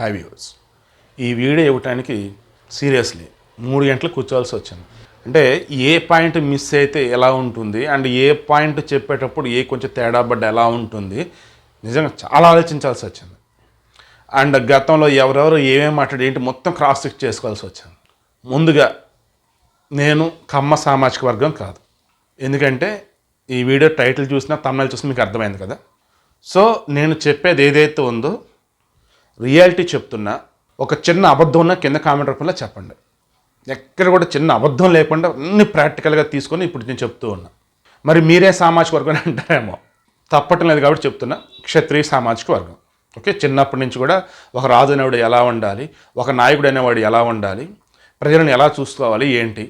Hi viewers. ఈ video ఇవ్వటానికి seriously మూడు గంటలు కూర్చోవాల్సి వచ్చింది. అంటే ఏ పాయింట్ మిస్ అయితే ఎలా ఉంటుంది అండ్ ఏ పాయింట్ చెప్పేటప్పుడు ఏ కొంచెం తేడా పడ్డ ఎలా ఉంటుంది నిజంగా చాలా ఆలోచించాల్సి వచ్చింది. అండ్ గతంలో ఎవరెవరు ఏమేమి మాట్లాడి ఏంటి మొత్తం క్రాస్ చెక్ చేసుకోవాల్సి వచ్చింది. ముందుగా నేను కమ్మ సామాజిక వర్గం కాదు. ఎందుకంటే ఈ వీడియో టైటిల్ చూసినా తమిళ చూసినా మీకు అర్థమైంది కదా. సో నేను చెప్పేది ఏదైతే ఉందో రియాలిటీ చెప్తున్నా ఒక చిన్న అబద్ధం ఉన్న కింద కామెంట్ రూపంలో చెప్పండి. ఎక్కడ కూడా చిన్న అబద్ధం లేకుండా అన్ని ప్రాక్టికల్గా తీసుకొని ఇప్పుడు నేను చెప్తూ ఉన్నా. మరి మీరే సామాజిక వర్గం అంటారేమో. తప్పటం లేదు కాబట్టి చెప్తున్నా క్షత్రియ సామాజిక వర్గం. ఓకే చిన్నప్పటి నుంచి కూడా ఒక రాజు అనేవాడు ఎలా ఉండాలి ఒక నాయకుడు అనేవాడు ఎలా ఉండాలి ప్రజలను ఎలా చూసుకోవాలి ఏంటి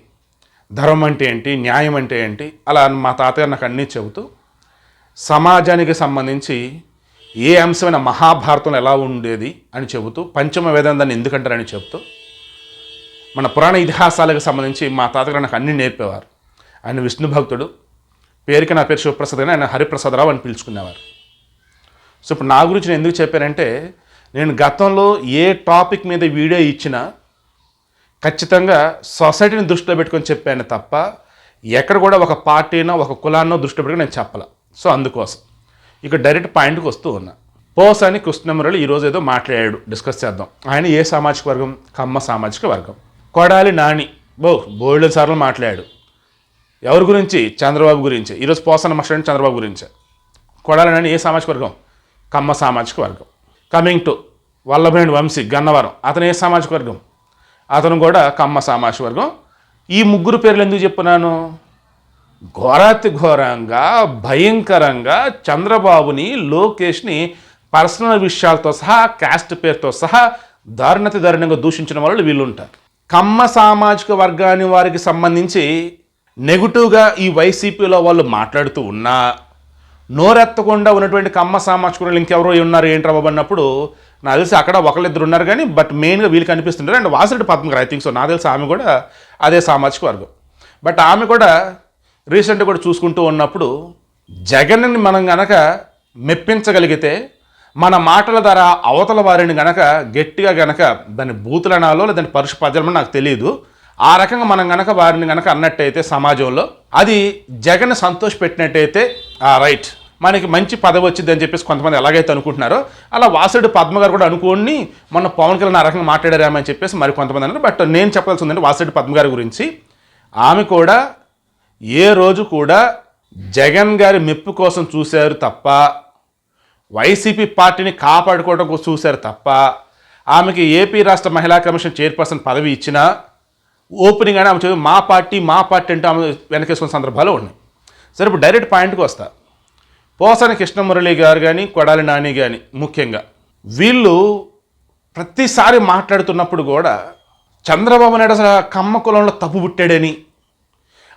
ధర్మం అంటే ఏంటి న్యాయం అంటే ఏంటి అలా మా తాతగారు నాకు అన్నీ చెబుతూ సమాజానికి సంబంధించి ఏ అంశమైన మహాభారతంలో ఎలా ఉండేది అని చెబుతూ పంచమ వేదం దాన్ని ఎందుకంటారని చెబుతూ మన పురాణ ఇతిహాసాలకు సంబంధించి మా తాతగారు నాకు అన్నీ నేర్పేవారు. ఆయన విష్ణు భక్తుడు పేరుకి నా పేరు శివప్రసాద్ అని ఆయన హరిప్రసాదరావు అని పిలుచుకునేవారు. సో ఇప్పుడు నా గురించి నేను ఎందుకు చెప్పానంటే నేను గతంలో ఏ టాపిక్ మీద వీడియో ఇచ్చినా ఖచ్చితంగా సొసైటీని దృష్టిలో పెట్టుకొని చెప్పాను తప్ప ఎక్కడ కూడా ఒక పార్టీనో ఒక కులాన్నో దృష్టిలో పెట్టుకొని నేను చెప్పాల. సో అందుకోసం. ఇక డైరెక్ట్ పాయింట్కి వస్తూ ఉన్నా. పోసాని కృష్ణమురళి ఈరోజు ఏదో మాట్లాడాడు. డిస్కస్ చేద్దాం. ఆయన ఏ సామాజిక వర్గం? కమ్మ సామాజిక వర్గం. కొడాలి నాని బో బోల్డ్ సార్లు మాట్లాడాడు. ఎవరి గురించి? చంద్రబాబు గురించి. ఈరోజు పోసన మాట్లాడి చంద్రబాబు గురించే. కొడాలి నాని ఏ సామాజిక వర్గం? కమ్మ సామాజిక వర్గం. Coming to Vallabhaneni Vamsi Gannavaram. అతను ఏ సామాజిక వర్గం? అతను కూడా కమ్మ సామాజిక వర్గం. ఈ ముగ్గురు పేర్లు ఎందుకు చెప్పున్నాను? ఘోరాతి ఘోరంగా భయంకరంగా చంద్రబాబుని లోకేష్ని పర్సనల్ విషయాలతో సహా క్యాస్ట్ పేరుతో సహా దారుణతి దారుణంగా దూషించిన వాళ్ళు వీళ్ళుంటారు. కమ్మ సామాజిక వర్గాన్ని వారికి సంబంధించి నెగిటివ్గా ఈ వైసీపీలో వాళ్ళు మాట్లాడుతూ ఉన్నా నోరెత్తకుండా ఉన్నటువంటి కమ్మ సామాజిక వర్గాలు ఇంకెవరో ఉన్నారు ఏంట్రా బాబు అన్నప్పుడు నాకు తెలిసి అక్కడ ఒకళ్ళిద్దరు ఉన్నారు కానీ బట్ మెయిన్గా వీళ్ళు కనిపిస్తుంటారు అండ్ వాసిరెడ్డి పద్మ గారు ఐ థింక్ సో నాకు తెలిసి ఆమె కూడా అదే సామాజిక వర్గం. బట్ ఆమె కూడా రీసెంట్గా కూడా చూసుకుంటూ ఉన్నప్పుడు జగన్ని మనం గనక మెప్పించగలిగితే మన మాటల ద్వారా అవతల వారిని గనక గట్టిగా గనక దాన్ని బూతులనాలో లేదా దాన్ని నాకు తెలియదు. ఆ రకంగా మనం గనక వారిని గనక అన్నట్టయితే సమాజంలో అది జగన్ సంతోష పెట్టినట్టయితే ఆ రైట్. మనకి మంచి పదవి వచ్చింది అని చెప్పేసి కొంతమంది ఎలాగైతే అనుకుంటున్నారో అలా వాసుడు పద్మ గారు కూడా అనుకోని మొన్న పవన్ కళ్యాణ్ ఆ రకంగా మాట్లాడారామని చెప్పేసి మరి కొంతమంది అన్నారు. బట్ నేను చెప్పాల్సి ఉందంటే వాసుడి పద్మ గారి గురించి. ఆమె కూడా ఏ రోజు కూడా జగన్ గారి మెప్పు కోసం చూశారు తప్ప వైసీపీ పార్టీని కాపాడుకోవడం కోసం చూశారు తప్ప ఆమెకి ఏపీ రాష్ట్ర మహిళా కమిషన్ చైర్పర్సన్ పదవి ఇచ్చినా ఓపెనింగ్ అని ఆమె చెప్పి మా పార్టీ మా పార్టీ అంటూ ఆమె వెనకేసుకున్న సందర్భాలు ఉన్నాయి. సరే ఇప్పుడు డైరెక్ట్ పాయింట్కి వస్తా. పోసాని కృష్ణమురళి గారు కానీ కొడాలి నాని కానీ ముఖ్యంగా వీళ్ళు ప్రతిసారి మాట్లాడుతున్నప్పుడు కూడా చంద్రబాబు నాయుడు అసలు కమ్మ కులంలో తప్పు పుట్టాడని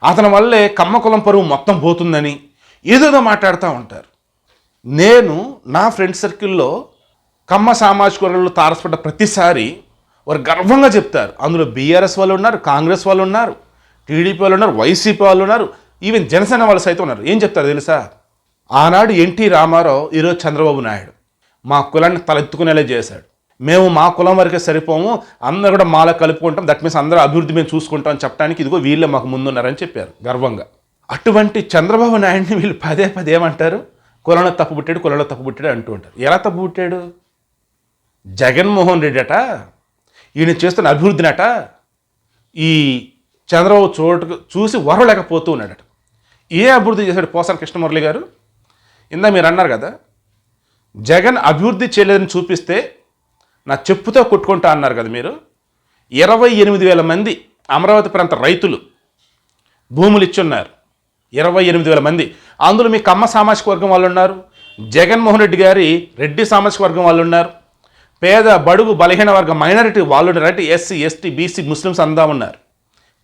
అతని వల్లే కమ్మకులం పరువు మొత్తం పోతుందని ఏదేదో మాట్లాడుతూ ఉంటారు. నేను నా ఫ్రెండ్ సర్కిల్లో కమ్మ సామాజిక వర్గంలో తారసపడ్డ ప్రతిసారి వారు గర్వంగా చెప్తారు. అందులో బీఆర్ఎస్ వాళ్ళు ఉన్నారు కాంగ్రెస్ వాళ్ళు ఉన్నారు టీడీపీ వాళ్ళు ఉన్నారు వైసీపీ వాళ్ళు ఉన్నారు ఈవెన్ జనసేన వాళ్ళు సైతం ఉన్నారు. ఏం చెప్తారు తెలుసా? ఆనాడు ఎన్టీ రామారావు ఈరోజు చంద్రబాబు నాయుడు మా కులాన్ని తలెత్తుకునేలా చేశాడు. మేము మా కులం వరకే సరిపోము అందరూ కూడా మాలో కలుపుకుంటాం. దట్ మీన్స్ అందరూ అభివృద్ధి మేము చూసుకుంటాం చెప్పడానికి ఇదిగో వీళ్ళే మాకు ముందున్నారని చెప్పారు గర్వంగా. అటువంటి చంద్రబాబు నాయుడిని వీళ్ళు పదే పదే ఏమంటారు? కులంలో తప్పు పుట్టాడు కులంలో తప్పు పుట్టాడు అంటూ ఉంటారు. ఎలా తప్పు పుట్టాడు? జగన్మోహన్ రెడ్డి అట ఈయన చేస్తున్న అభివృద్ధినట? ఈ చంద్రబాబు చోటు చూసి వరలేకపోతూ ఉన్నాడట. ఏ అభివృద్ధి చేశాడు పోసాన కృష్ణమురళి గారు? ఇందా మీరు అన్నారు కదా జగన్ అభివృద్ధి చేయలేదని చూపిస్తే నా చెప్పుతో కొట్టుకుంటా అన్నారు కదా మీరు? ఇరవై ఎనిమిది వేల మంది అమరావతి ప్రాంత రైతులు భూములు ఇచ్చున్నారు. ఇరవై ఎనిమిది వేల మంది. అందులో మీ కమ్మ సామాజిక వర్గం వాళ్ళు ఉన్నారు జగన్మోహన్ రెడ్డి గారి రెడ్డి సామాజిక వర్గం వాళ్ళు ఉన్నారు పేద బడుగు బలహీన వర్గం మైనారిటీ వాళ్ళు ఉన్నారు అంటే ఎస్సీ ఎస్టీ బీసీ ముస్లిమ్స్ అందా ఉన్నారు.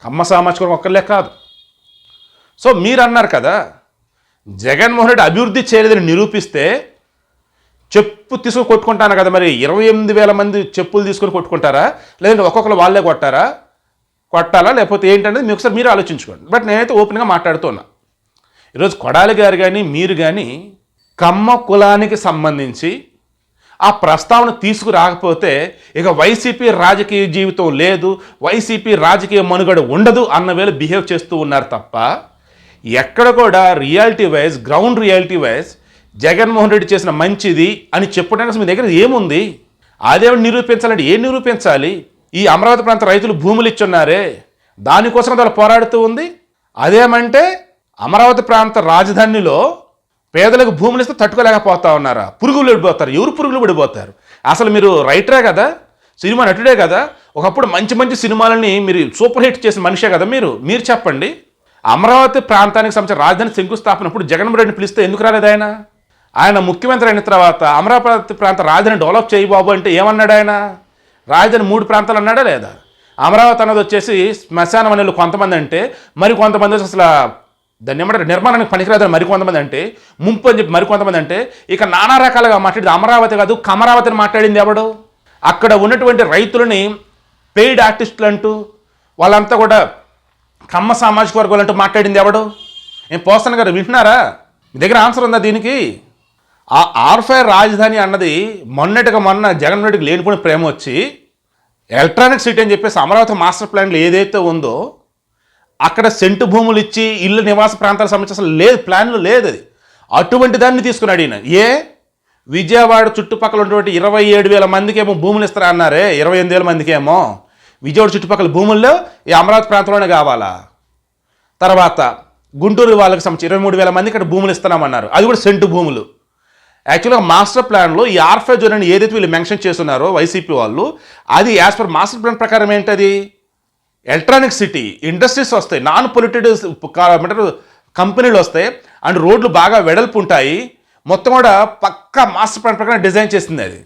కమ్మ సామాజిక వర్గం ఒక్కర్లే కాదు. సో మీరు అన్నారు కదా జగన్మోహన్ రెడ్డి అభివృద్ధి చేయలేదని నిరూపిస్తే చెప్పు తీసుకుని కొట్టుకుంటాను కదా మరి? ఇరవై ఎనిమిది వేల మంది చెప్పులు తీసుకొని కొట్టుకుంటారా? లేదంటే ఒక్కొక్కరు వాళ్ళే కొట్టారా? కొట్టాలా? లేకపోతే ఏంటనేది మీకు ఒకసారి మీరు ఆలోచించుకోండి. బట్ నేనైతే ఓపెన్గా మాట్లాడుతున్నా. ఈరోజు కొడాలి గారు కానీ మీరు కానీ కమ్మ కులానికి సంబంధించి ఆ ప్రస్తావన తీసుకురాకపోతే ఇక వైసీపీ రాజకీయ జీవితం లేదు వైసీపీ రాజకీయ మనుగడ ఉండదు అన్న వేళ బిహేవ్ చేస్తూ ఉన్నారు తప్ప ఎక్కడ కూడా reality wise ground reality wise Jaganmohan Reddy చేసిన మంచిది అని చెప్పడానికి అసలు మీ దగ్గర ఏముంది? అదేమని నిరూపించాలంటే ఏం నిరూపించాలి? ఈ అమరావతి ప్రాంత రైతులు భూములు ఇచ్చున్నారే. దానికోసం వాళ్ళు పోరాడుతూ ఉంది. అదేమంటే అమరావతి ప్రాంత రాజధానిలో పేదలకు భూములు ఇస్తే తట్టుకోలేకపోతా ఉన్నారా? పురుగులు పడిపోతారు ఎవరు పురుగులు పడిపోతారు అసలు మీరు రైటరే కదా? సినిమా నటుడే కదా? ఒకప్పుడు మంచి మంచి సినిమాలని మీరు సూపర్ హిట్ చేసిన మనిషే కదా మీరు? మీరు చెప్పండి. అమరావతి ప్రాంతానికి సంబంధించిన రాజధాని శంకుస్థాపన ఇప్పుడు జగన్మోహన్ రెడ్డిని పిలిస్తే ఎందుకు రాలేదు ఆయన? ఆయన ముఖ్యమంత్రి అయిన తర్వాత అమరావతి ప్రాంత రాజధాని డెవలప్ చేయి బాబు అంటే ఏమన్నాడు ఆయన? రాజధాని మూడు ప్రాంతాలు అన్నాడా లేదా? అమరావతి అన్నది వచ్చేసి శ్మశానం అనేళ్ళు కొంతమంది అంటే మరి కొంతమంది అసలు దాన్ని ఏమంటారు? నిర్మాణానికి పనికిరాదని మరి కొంతమంది అంటే ముంపు అని చెప్పి మరి కొంతమంది అంటే ఇక నానా రకాలుగా మాట్లాడింది అమరావతి కాదు కమరావతిని మాట్లాడింది ఎవడు? అక్కడ ఉన్నటువంటి రైతులని పెయిడ్ ఆర్టిస్టులు అంటూ వాళ్ళంతా కూడా కమ్మ సామాజిక వర్గాలు అంటూ మాట్లాడింది ఎవడు? ఏం పోస్తాను గారు వింటున్నారా? మీ దగ్గర ఆన్సర్ ఉందా దీనికి? ఆ ఆర్ఫై రాజధాని అన్నది మొన్నటిగా మొన్న జగన్ రెడ్డికి లేనిపోయిన ప్రేమ వచ్చి ఎలక్ట్రానిక్ సిటీ అని చెప్పేసి అమరావతి మాస్టర్ ప్లాన్లు ఏదైతే ఉందో అక్కడ సెంటు భూములు ఇచ్చి ఇల్లు నివాస ప్రాంతాల సంబంధించి అసలు లేదు ప్లాన్లు లేదు అది. అటువంటి దాన్ని తీసుకున్నాడు ఈయన. ఏ? విజయవాడ చుట్టుపక్కల ఉన్నటువంటి ఇరవై ఏడు వేల మందికేమో భూములు ఇస్తారా అన్నారే? ఇరవై ఎనిమిది వేల మందికేమో. విజయవాడ చుట్టుపక్కల భూముల్లో ఈ అమరావతి ప్రాంతంలోనే కావాలా? తర్వాత గుంటూరు వాళ్ళకి సంబంధించి ఇరవై మూడు వేల మంది ఇక్కడ భూములు ఇస్తున్నామన్నారు. అది కూడా సెంటు భూములు. యాక్చువల్గా మాస్టర్ ప్లాన్లో ఈ ఆర్ఫై జోన్ అని ఏదైతే వీళ్ళు మెన్షన్ చేస్తున్నారో వైసీపీ వాళ్ళు అది యాజ్ పర్ మాస్టర్ ప్లాన్ ప్రకారం ఏంటది? ఎలక్ట్రానిక్ సిటీ ఇండస్ట్రీస్ వస్తాయి నాన్ పొల్యూటెడ్ కంపెనీలు వస్తాయి అండ్ రోడ్లు బాగా వెడల్పు ఉంటాయి. మొత్తం కూడా పక్క మాస్టర్ ప్లాన్ ప్రకారం డిజైన్ చేసింది అది.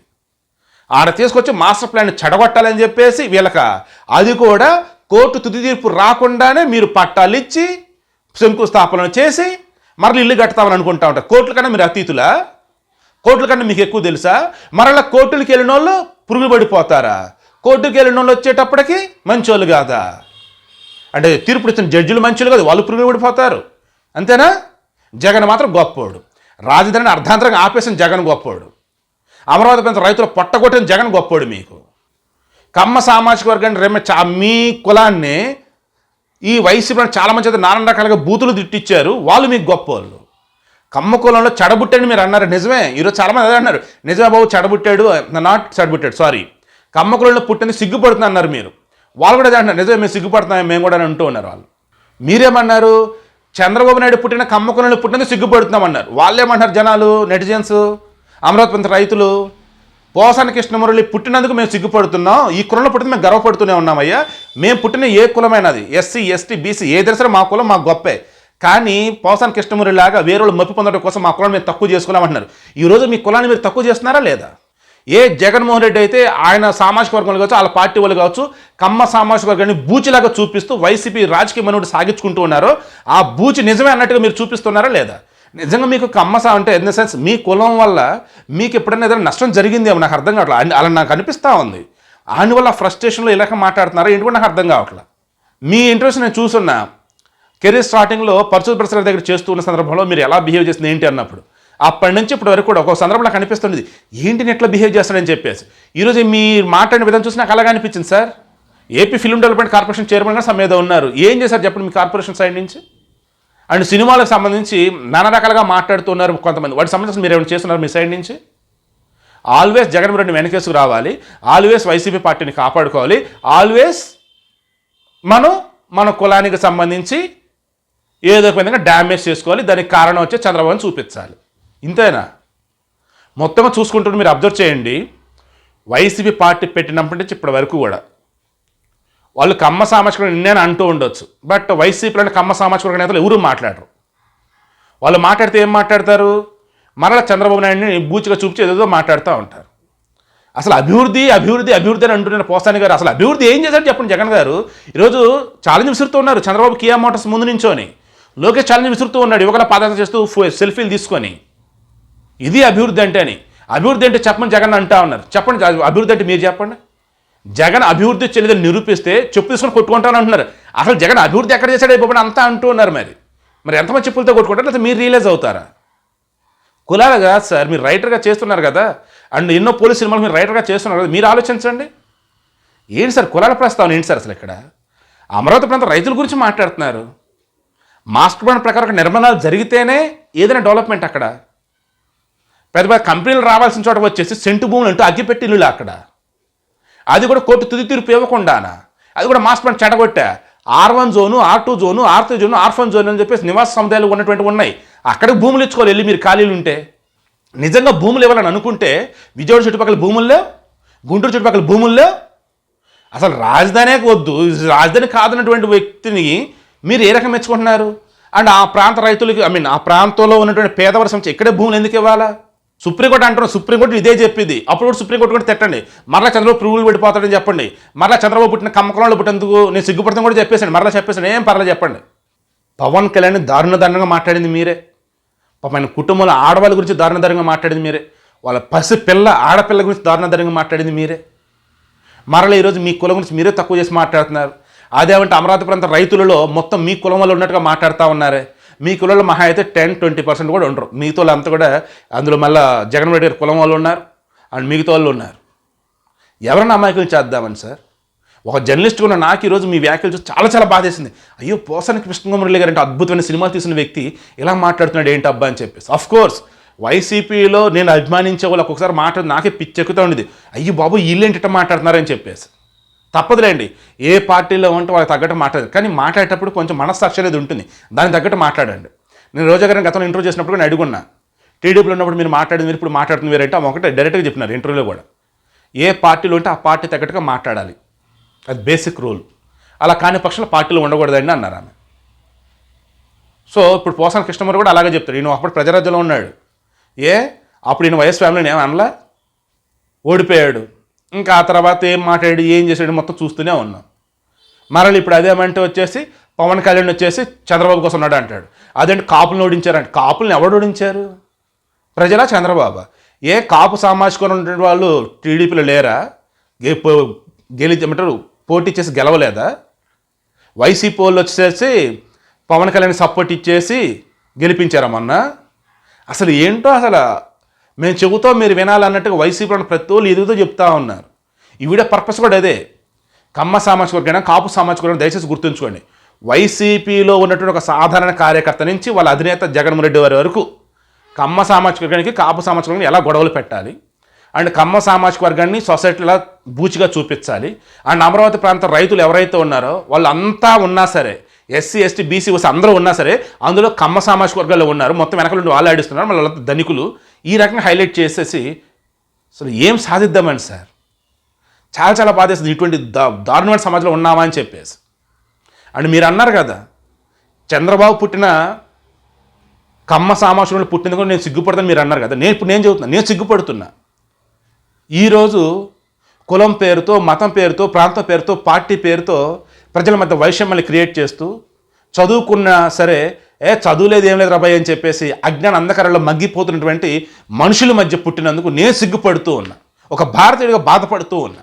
ఆడ తీసుకొచ్చి మాస్టర్ ప్లాన్ చెడగొట్టాలని చెప్పేసి వీళ్ళక అది కూడా కోర్టు తుది తీర్పు రాకుండానే మీరు పట్టాలు ఇచ్చి శంకుస్థాపన చేసి మరలా ఇల్లు కడతామని అనుకుంటా ఉంటారు. కోర్టుల కన్నా మీరు అతీతులా? కోర్టుల కన్నా మీకు ఎక్కువ తెలుసా? మరలా కోర్టులకి వెళ్ళిన వాళ్ళు పురుగులు పడిపోతారా కోర్టుకి వెళ్ళిన వాళ్ళు వచ్చేటప్పటికి మంచోళ్ళు కాదా? అంటే తీర్పు ఇచ్చిన జడ్జిలు మంచోళ్ళు కాదు వాళ్ళు పురుగులు పడిపోతారు అంతేనా? జగన్ మాత్రం గొప్పోడు. రాజధానిని అర్ధాంతరంగా ఆపేసిన జగన్ గొప్పోడు. అమరావతి ప్రాంత రైతులు పొట్టగొట్టిన జగన్ గొప్పోడు మీకు. కమ్మ సామాజిక వర్గాన్ని రెమ్మ మీ కులాన్ని ఈ వయసు చాలా మంది నానా రకాలుగా బూతులు తిట్టించారు వాళ్ళు మీకు గొప్ప వాళ్ళు కమ్మ కులంలో చెడబుట్టాడు మీరు అన్నారు. నిజమే. ఈరోజు చాలామంది అదే అన్నారు. నిజమే బాబు చెడబుట్టాడు నాట్ చెడబుట్టాడు సారీ కమ్మ కులంలో పుట్టింది సిగ్గుపడుతుంది అన్నారు మీరు. వాళ్ళు కూడా అదే అంటున్నారు. నిజమే మేము సిగ్గుపడుతున్నాం మేము కూడా అని అంటూ ఉన్నారు వాళ్ళు. మీరేమన్నారు? చంద్రబాబు నాయుడు పుట్టిన కమ్మ కులంలో పుట్టింది సిగ్గుపడుతున్నాం అన్నారు. వాళ్ళు జనాలు నెటిజన్స్ అమరావతి రైతులు? పోసాని కృష్ణమురళి పుట్టినందుకు మేము సిగ్గుపడుతున్నాం. ఈ కులంలో పుట్టిన మేము గర్వపడుతూనే ఉన్నామయ్యా. మేము పుట్టిన ఏ కులమైనది? ఎస్సీ ఎస్టీ బీసీ ఏ దర్శనం మా కులం మా గొప్పే. కానీ పోసాన్ కృష్ణమురళి లాగా వేరే వాళ్ళు మప్పి పొందడం కోసం మా కులాన్ని మీరు తక్కువ చేసుకున్నామంటున్నారు. ఈరోజు మీ కులాన్ని మీరు తక్కువ చేస్తున్నారా లేదా? ఏ జగన్మోహన్ రెడ్డి అయితే ఆయన సామాజిక వర్గంలో కావచ్చు వాళ్ళ పార్టీ వాళ్ళు కావచ్చు కమ్మ సామాజిక వర్గాన్ని బూచిలాగా చూపిస్తూ వైసీపీ రాజకీయ మనుడు సాగించుకుంటూ ఉన్నారో ఆ బూచి నిజమే అన్నట్టుగా మీరు చూపిస్తున్నారా లేదా? నిజంగా మీకు కమ్మ సా అంటే ఇన్ ద సెన్స్ మీ కులం వల్ల మీకు ఎప్పుడైనా ఏదైనా నష్టం జరిగిందేమో నాకు అర్థం కావట్లేదు అలా నాకు అనిపిస్తూ ఉంది. ఆయన వల్ల ఫ్రస్ట్రేషన్లో ఇలాగ మాట్లాడుతున్నారా ఏంటి కూడా నాకు అర్థం కావట్లేదు మీ ఇంట్రెస్ట్ నేను చూస్తున్నా. కెరీర్ స్టార్టింగ్లో పరశుధ ప్రసాద్ దగ్గర చేస్తూ ఉన్న సందర్భంలో మీరు ఎలా బిహేవ్ చేసింది ఏంటి అన్నప్పుడు? అప్పటి నుంచి ఇప్పటి వరకు కూడా ఒక సందర్భంలో కనిపిస్తుంది ఏంటి ఎట్లా బిహేవ్ చేస్తాడని చెప్పేసి. ఈరోజు మీ మాట్లాడిన విధానం చూసి నాకు అలాగే అనిపించింది sir. AP film development corporation చైర్మన్గా సమేద ఉన్నారు. ఏం చేశారు చెప్పండి మీ కార్పొరేషన్ సైడ్ నుంచి? అండ్ సినిమాలకు సంబంధించి నానా రకాలుగా మాట్లాడుతున్నారు కొంతమంది. వాటికి సంబంధించి మీరు ఏమైనా చేస్తున్నారు మీ సైడ్ నుంచి? ఆల్వేస్ జగన్మోహన్ రెడ్డి వెనకేసుకు రావాలి. ఆల్వేస్ వైసీపీ పార్టీని కాపాడుకోవాలి. ఆల్వేస్ మనం మన కులానికి సంబంధించి ఏదో ఒక విధంగా డ్యామేజ్ చేసుకోవాలి. దానికి కారణం వచ్చే చంద్రబాబుని చూపించాలి. ఇంతేనా? మొత్తంగా చూసుకుంటున్న మీరు అబ్జర్వ్ చేయండి. వైసీపీ పార్టీ పెట్టినప్పటి నుంచి ఇప్పటి వరకు కూడా వాళ్ళు కమ్మ సామాజిక వర్గం అంటూ ఉండొచ్చు. బట్ వైసీపీలోని కమ్మ సామాజిక నేతలు ఎవరూ మాట్లాడరు. వాళ్ళు మాట్లాడితే ఏం మాట్లాడతారు? మరలా చంద్రబాబు నాయుడిని బూచిగా చూపించి ఏదేదో మాట్లాడుతూ ఉంటారు. అసలు అభివృద్ధి అభివృద్ధి అభివృద్ధి అని అంటున్న పోసాని గారు అసలు అభివృద్ధి ఏం చేశారు చెప్పండి జగన్ గారు? ఈరోజు ఛాలెంజ్ విసురుతూ ఉన్నారు చంద్రబాబు కియా మోటార్స్ ముందు నుంచోని. లోకేష్ ఛాలెంజ్ విసురుతూ ఉన్నాడు. యువకుల పాదయాత్ర చేస్తూ సెల్ఫీలు తీసుకొని. ఇది అభివృద్ధి అంటే అని. అభివృద్ధి అంటే చెప్పమని జగన్ అంటా ఉన్నారు. చెప్పండి అభివృద్ధి అంటే మీరు చెప్పండి. జగన్ అభివృద్ధి చెల్లిదని నిరూపిస్తే చెప్పు తీసుకొని కొట్టుకుంటాను అంటున్నారు. అసలు జగన్ అభివృద్ధి ఎక్కడ చేశాడు అయిపోయి అంతా అంటూ ఉన్నారు మరి. మరి ఎంతమంది చెప్పులతో కొట్టుకుంటారు? లేకపోతే మీరు రియలైజ్ అవుతారా? కులాలు కాదు సార్ మీరు రైటర్గా చేస్తున్నారు కదా. అండ్ ఎన్నో పోలీస్ సినిమాలు మీరు రైటర్గా చేస్తున్నారు కదా. మీరు ఆలోచించండి. ఏంటి సార్ కులాల ప్రస్తావన? ఏంటి సార్ అసలు ఇక్కడ? అమరావతి ప్రాంత రైతుల గురించి మాట్లాడుతున్నారు. మాస్టర్ ప్లాన్ ప్రకారం నిర్మాణాలు జరిగితేనే ఏదైనా డెవలప్మెంట్ అక్కడ. పెద్ద పెద్ద కంపెనీలు రావాల్సిన చోట వచ్చేసి సెంటు భూములు అంటూ అగ్గిపెట్టి ఇల్లులు అక్కడ. అది కూడా కోర్టు తుది తీర్పు ఇవ్వకుండానా? అది కూడా master plan చెడగొట్టా. R one zone R two zone R three zone R four zone అని చెప్పేసి నివాస సముదాయాలు ఉన్నటువంటి ఉన్నాయి. అక్కడికి భూములు ఇచ్చుకోవాలి వెళ్ళి మీరు ఖాళీలు ఉంటే. నిజంగా భూములు ఇవ్వాలని అనుకుంటే విజయవాడ చుట్టుపక్కల భూముల్లో గుంటూరు చుట్టుపక్కల భూముల్లో అసలు రాజధానే వద్దు. రాజధాని కాదన్నటువంటి వ్యక్తిని మీరు ఏ రకం మెచ్చుకుంటున్నారు? అండ్ ఆ ప్రాంత రైతులకి ఐ మీన్ ఆ ప్రాంతంలో ఉన్నటువంటి పేదవారి సంస్థ ఇక్కడే భూములు ఎందుకు ఇవ్వాలా? సుప్రీంకోర్టు అంటున్నారు సుప్రీంకోర్టు ఇదే చెప్పింది. అప్పుడు కూడా సుప్రీంకోర్టు కూడా తిట్టండి. మరలా చంద్రబాబు పురుగులు పడిపోతాడని చెప్పండి. మరలా చంద్రబాబు పుట్టిన కమ్మకంలో పుట్టినందుకు నేను సిగ్గుపడతాను కూడా చెప్పేసాను మరలా చెప్పేసాను ఏం పర్లేదు చెప్పండి. పవన్ కళ్యాణ్ దారుణ దారుణంగా మాట్లాడింది మీరే. పాపం కుటుంబంలో ఆడవాళ్ళ గురించి దారుణ దారుణంగా మాట్లాడింది మీరే. వాళ్ళ పసి పిల్ల ఆడపిల్ల గురించి దారుణ దారుణంగా మాట్లాడింది మీరే. మరలా ఈరోజు మీ కులం గురించి మీరే తక్కువ చేసి మాట్లాడుతున్నారు. అదేమంటే అమరావతి ప్రాంత రైతులలో మొత్తం మీ కులం వల్ల ఉన్నట్టుగా మాట్లాడుతూ ఉన్నారే. మీ కులంలో మహా అయితే టెన్ ట్వంటీ పర్సెంట్ కూడా ఉండరు. మిగతా వాళ్ళంతా కూడా అందులో మళ్ళీ జగన్ రెడ్డి గారి కులం వాళ్ళు ఉన్నారు అండ్ మిగతా వాళ్ళు ఉన్నారు. ఎవరైనా అమాయకులు చేద్దామని సార్? ఒక జర్నలిస్ట్ ఉన్న నాకు ఈరోజు మీ వ్యాఖ్యలు చూసి చాలా చాలా బాధేసింది. అయ్యో పోసాని కృష్ణకుమారి గారు అంటే అద్భుతమైన సినిమా తీసిన వ్యక్తి ఇలా మాట్లాడుతున్నాడు ఏంటి అబ్బా అని చెప్పేసి. అఫ్ కోర్స్ వైసీపీలో నేను అభిమానించే వాళ్ళు ఒక్కొక్కసారి మాట్లాడి నాకే పిచ్చెక్కుతూ ఉండేది. అయ్యో బాబు వీళ్ళేంటి మాట్లాడుతున్నారని చెప్పేసి. తప్పదులేండి. ఏ పార్టీలో ఉంటే వాళ్ళకి తగ్గట్టు మాట్లాడదు కానీ మాట్లాడేటప్పుడు కొంచెం మనస్సాక్షి అనేది ఉంటుంది. దానికి తగ్గట్టు మాట్లాడండి. నేను రోజా గారిని గతంలో ఇంటర్వ్యూ చేసినప్పుడు నేను అడుగున్నా. టీడీపీలో ఉన్నప్పుడు మీరు మాట్లాడింది మీరు ఇప్పుడు మాట్లాడుతుంది వేరంటే ఆమె ఒకటే డైరెక్ట్గా చెప్పినారు ఇంటర్వ్యూలో కూడా. ఏ పార్టీలో ఉంటే ఆ పార్టీ తగ్గట్టుగా మాట్లాడాలి. అది బేసిక్ రూల్. అలా కాని పక్షంలో పార్టీలో ఉండకూడదండి అన్నారు ఆమె. సో ఇప్పుడు పోసాన కృష్ణమూర్తి కూడా అలాగే చెప్తాడు ఈయన అప్పుడు ప్రజారాజ్యంలో ఉన్నాడు. ఏ? అప్పుడు ఈయన వైఎస్ ఫ్యామిలీని ఏమీ అనలా? ఓడిపోయాడు. ఇంకా ఆ తర్వాత ఏం మాట్లాడి ఏం చేసాడు మొత్తం చూస్తూనే ఉన్నాం. మరలు ఇప్పుడు అదేమంటే వచ్చేసి పవన్ కళ్యాణ్ వచ్చేసి చంద్రబాబు కోసం ఉన్నాడు అంటాడు. అదేంటి కాపులను ఓడించారంట. కాపులను ఎవడు ఓడించారు? ప్రజలా చంద్రబాబు? ఏ కాపు సామాజిక వాళ్ళు టీడీపీలో లేరా? గెలిచమంటారు పో- పోటీ చేసి గెలవలేదా? వైసీపీ వాళ్ళు వచ్చేసి పవన్ కళ్యాణ్ సపోర్ట్ ఇచ్చేసి గెలిపించారా మొన్న? అసలు ఏంటో అసలు మేము చెబుతాం మీరు వినాలన్నట్టుగా వైసీపీ ప్రతి వాళ్ళు ఎదుగుతూ చెప్తా ఉన్నారు. ఈ వీడియో పర్పస్ కూడా అదే. కమ్మ సామాజిక వర్గం కాపు సామాజిక వర్గం దయచేసి గుర్తుంచుకోండి. వైసీపీలో ఉన్నటువంటి ఒక సాధారణ కార్యకర్త నుంచి వాళ్ళ అధినేత జగన్మోహన్ రెడ్డి వారి వరకు కమ్మ సామాజిక వర్గానికి కాపు సామాజిక వర్గానికి ఎలా గొడవలు పెట్టాలి? అండ్ కమ్మ సామాజిక వర్గాన్ని సొసైటీలో బూచిగా చూపించాలి? అండ్ అమరావతి ప్రాంత రైతులు ఎవరైతే ఉన్నారో వాళ్ళంతా ఉన్నా సరే ఎస్సీ ఎస్టీ బీసీ వస్తే అందరూ ఉన్నా సరే అందులో కమ్మ సామాజిక వర్గాల్లో ఉన్నారు. మొత్తం వెనకలు వాళ్ళు ఆడిస్తున్నారు. మళ్ళీ ధనికులు. ఈ రకంగా హైలైట్ చేసేసి అసలు ఏం సాధిద్దామని సార్? చాలా చాలా బాధేస్తుంది. ఇటువంటి దా దారుణమైన సమాజంలో ఉన్నామా అని చెప్పేసి. అండ్ మీరు అన్నారు కదా చంద్రబాబు పుట్టిన కమ్మ సామాసులు పుట్టిన కూడా నేను సిగ్గుపడతాను మీరు అన్నారు కదా. నేను ఇప్పుడు నేను చెబుతున్నా నేను సిగ్గుపడుతున్నా. ఈరోజు కులం పేరుతో మతం పేరుతో ప్రాంతం పేరుతో పార్టీ పేరుతో ప్రజల మధ్య వైషమ్యాన్ని క్రియేట్ చేస్తూ చదువుకున్నా సరే ఏ చదువులేదు ఏం లేదు రాబాయ్ అని చెప్పేసి అజ్ఞాన అంధకారంలో మగ్గిపోతున్నటువంటి మనుషుల మధ్య పుట్టినందుకు నేను సిగ్గుపడుతూ ఉన్నా. ఒక భారతీయుడిగా బాధపడుతూ ఉన్నా.